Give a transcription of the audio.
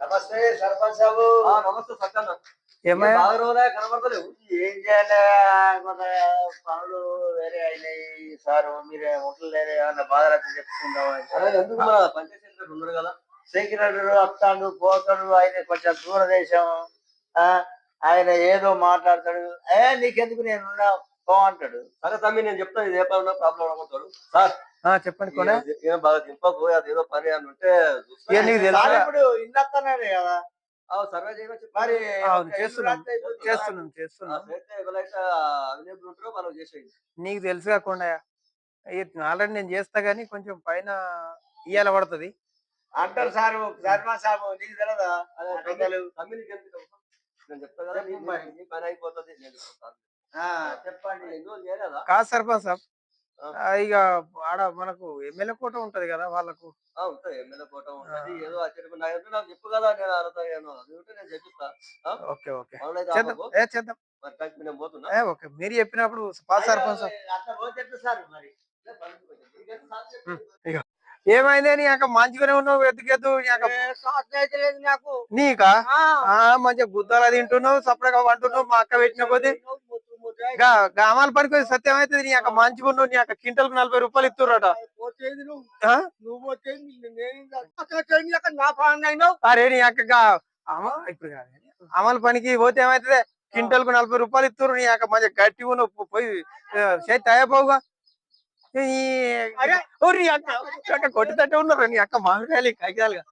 నమస్తే సర్పంచ్ ఆ, నమస్తే సత్యన్న. ఏమయ్యా? బాగా రోజులే కనబడతలేవు. ఏం చేయాలి? కొంత పనులు వేరే అయినాయి. సార్ మీరు ఒంటలు లేని ఏమన్నా బాధలు అయితే చెప్పుకుందామని అరే ఎందుకు మన పంచాయతీ సెక్రటరీ ఉన్నారు కదా? సెక్రటరీ వస్తాడు పోతాడు. ఆయన కొంచెం దూరదేశం. ఆ, ఆయన ఏదో మాట్లాడతాడు. ఏ నీకెందుకు నేను పో అంటాడు. సరే తమ్మి నేను చెప్తాను. ఇది ఏ పని ప్రాబ్లం అనుకుంటాడు సార్ చెప్పండి ఏ- ఏం బాగా దింపకు అది ఏదో పని అని ఉంటే నీకు తెలుసా? ఇప్పుడు ఇన్నత్తన్నాడు కదా. సర్వే. మరి చేస్తున్నాం. చేస్తున్నాం చేస్తున్నాం. అవైలబుల్ ఉంటారో మనం చేసేయండి. నీకు తెలుసు కాకుండా ఆల్రెడీ నేను చేస్తా గానీ కొంచెం పైన ఇయ్యాల పడుతుంది. అంటారు సార్ సర్పంచ్ సాబు నీకు తెలియదా? నేను చెప్తా కదా నీ- పని అయిపోతుంది చెప్పండి. కాదు సర్పంచ్ సాబ్. ఇక ఆడ మనకు ఎమ్మెల్యే కోట ఉంటది కదా వాళ్ళకు. ఉంటుంది. ఎమ్మెల్యే కోట ఉంటుంది. ఏదో నాకు చెప్పు కదా నేను ఉంటే నేను చెప్పిస్తా. Okay okay. చేద్దాం. నేను పోతున్నా? ఓకే. మీరు చెప్పినప్పుడు పాస్ సర్పంచ్. ఏమైంది? నీ యొక్క మంచిగానే ఉన్నావు లేదు నాకు. మంచిగా గుద్దాల తింటున్నావు సపరేట్గా వంటున్నావు మా అక్క పెట్టిన కొద్ది. గా- గా అమల పనికి సత్యం అయితే నీ యొక్క మంచిగా ఉన్నావు నీ యొక్క క్వింటల్కు నలభై రూపాయలు నువ్వు? నువ్వు. అయినావు. అరే నీ యొక్క ఇప్పుడు అమల పనికి పోతే ఏమైతుంది? క్వింటల్కు నలభై రూపాయలు ఇస్తుర్రు నీ యొక్క మంచిగా గట్టి ఉన్నావు పోయి చేతి తయాపోగా కొట్టి తట్టే ఉన్నారు నీ అక్క మామిడికాయలు కాగితాలుగా.